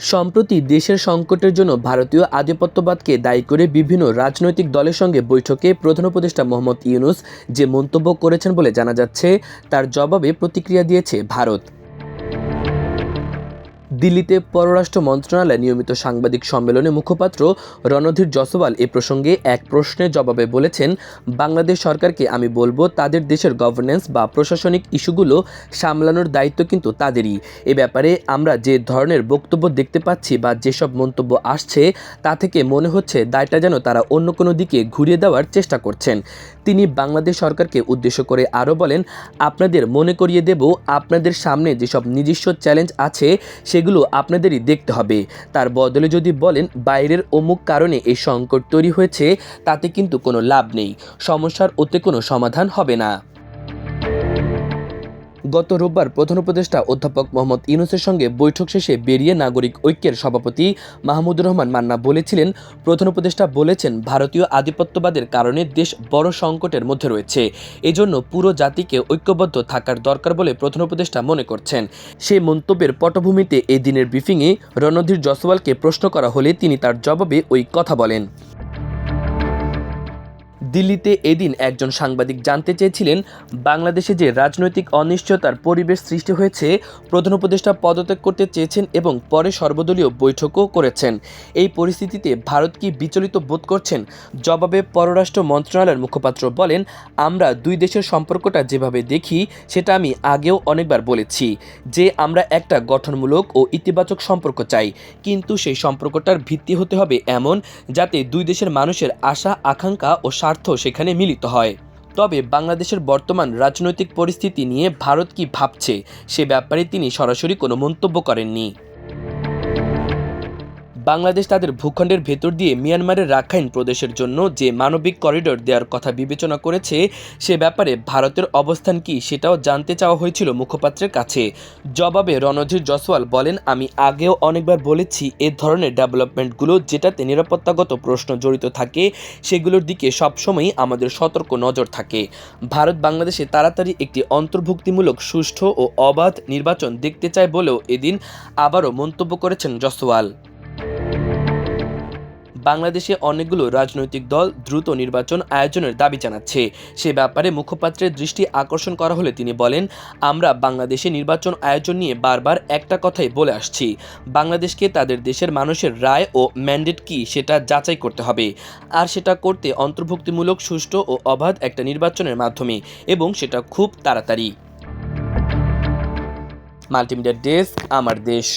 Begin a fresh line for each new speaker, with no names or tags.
সম্প্রতি দেশের সংকটের জন্য ভারতীয় আধিপত্যবাদকে দায়ী করে বিভিন্ন রাজনৈতিক দলের সঙ্গে বৈঠকে প্রধান উপদেষ্টা মোহাম্মদ ইউনুস যে মন্তব্য করেছেন বলে জানা যাচ্ছে, তার জবাবে প্রতিক্রিয়া দিয়েছে ভারত। দিল্লিতে পররাষ্ট্র মন্ত্রণালয়ে নিয়মিত সাংবাদিক সম্মেলনে মুখপাত্র রণধীর জসওয়াল এ প্রসঙ্গে এক প্রশ্নের জবাবে বলেছেন, বাংলাদেশ সরকারকে আমি বলব তাদের দেশের গভর্নেন্স বা প্রশাসনিক ইস্যুগুলো সামলানোর দায়িত্ব কিন্তু তাদেরই। এ ব্যাপারে আমরা যে ধরনের বক্তব্য দেখতে পাচ্ছি বা যেসব মন্তব্য আসছে, তা থেকে মনে হচ্ছে দায়টা যেন তারা অন্য কোনো দিকে ঘুরিয়ে দেওয়ার চেষ্টা করছেন। তিনি বাংলাদেশ সরকারকে উদ্দেশ্য করে আরও বলেন, আপনাদের মনে করিয়ে দেব, আপনাদের সামনে যেসব নিজস্ব চ্যালেঞ্জ আছে, সেগুলো আপনাদেরই দেখতে হবে। তার বদলে যদি বলেন, বাইরের অমুক কারণে এই সংকট তৈরি হয়েছে, তাতে কিন্তু কোনো লাভ নেই। সমস্যার ওতে কোনো সমাধান হবে না। গত রোববার প্রধান উপদেষ্টা অধ্যাপক মোহাম্মদ ইউনুসের সঙ্গে বৈঠক শেষে বেরিয়ে নাগরিক ঐক্যের সভাপতি মাহমুদুর রহমান মান্না বলেছিলেন, প্রধান উপদেষ্টা বলেছেন, ভারতীয় আধিপত্যবাদের কারণে দেশ বড় সংকটের মধ্যে রয়েছে। এজন্য পুরো জাতিকে ঐক্যবদ্ধ থাকার দরকার বলে প্রধান উপদেষ্টা মনে করছেন। সেই মন্তব্যের পটভূমিতে এই দিনের ব্রিফিংয়ে রণধীর জসওয়ালকে প্রশ্ন করা হলে তিনি তার জবাবে ওই কথা বলেন। দিল্লিতে এদিন একজন সাংবাদিক জানতে চেয়েছিলেন, বাংলাদেশে যে রাজনৈতিক অনিশ্চয়তার পরিবেশ সৃষ্টি হয়েছে, প্রধান উপদেষ্টা পদত্যাগ করতে চেয়েছেন এবং পরে সর্বদলীয় বৈঠকও করেছেন। এই পরিস্থিতিতে ভারত কি বিচলিত বোধ করছেন? জবাবে পররাষ্ট্র মন্ত্রণালয়ের মুখপাত্র বলেন, আমরা দুই দেশের সম্পর্কটা যেভাবে দেখি, সেটা আমি আগেও অনেকবার বলেছি যে আমরা একটা গঠনমূলক ও ইতিবাচক সম্পর্ক চাই। কিন্তু সেই সম্পর্কটার ভিত্তি হতে হবে এমন, যাতে দুই দেশের মানুষের আশা, আকাঙ্ক্ষা ও স্বার্থ সেখানে মিলিত হয়। তবে বাংলাদেশের বর্তমান রাজনৈতিক পরিস্থিতি নিয়ে ভারত কি ভাবছে, সে ব্যাপারে তিনি সরাসরি কোনো মন্তব্য করেননি। বাংলাদেশ তাদের ভূখণ্ডের ভেতর দিয়ে মিয়ানমারের রাখাইন প্রদেশের জন্য যে মানবিক করিডোর দেওয়ার কথা বিবেচনা করেছে, সে ব্যাপারে ভারতের অবস্থান কি সেটাও জানতে চাওয়া হয়েছিল মুখপাত্রের কাছে। জবাবে রণধীর জসওয়াল বলেন, আমি আগেও অনেকবার বলেছি এ ধরনের ডেভেলপমেন্টগুলো যেটাতে নিরাপত্তাগত প্রশ্ন জড়িত থাকে, সেগুলোর দিকে সবসময়ই আমাদের সতর্ক নজর থাকে। ভারত বাংলাদেশে তাড়াতাড়ি একটি অন্তর্ভুক্তিমূলক সুষ্ঠু ও অবাধ নির্বাচন দেখতে চায় বলেও এদিন আবারও মন্তব্য করেছেন জসওয়াল বাংলাদেশে অনেকগুলো রাজনৈতিক দল দ্রুত নির্বাচন আয়োজনের দাবি জানাচ্ছে। সে ব্যাপারে মুখপাত্রের দৃষ্টি আকর্ষণ করা হলে তিনি বলেন, আমরা বাংলাদেশে নির্বাচন আয়োজন নিয়ে বারবার একটা কথাই বলে আসছি। বাংলাদেশকে তাদের দেশের মানুষের রায় ও ম্যান্ডেট কি সেটা যাচাই করতে হবে। আর সেটা করতে অন্তর্ভুক্তিমূলক, সুষ্ঠু ও অবাধ একটা নির্বাচনের মাধ্যমে এবং সেটা খুব তাড়াতাড়ি। মাল্টিমিডিয়া ডেস্ক, আমার দেশ।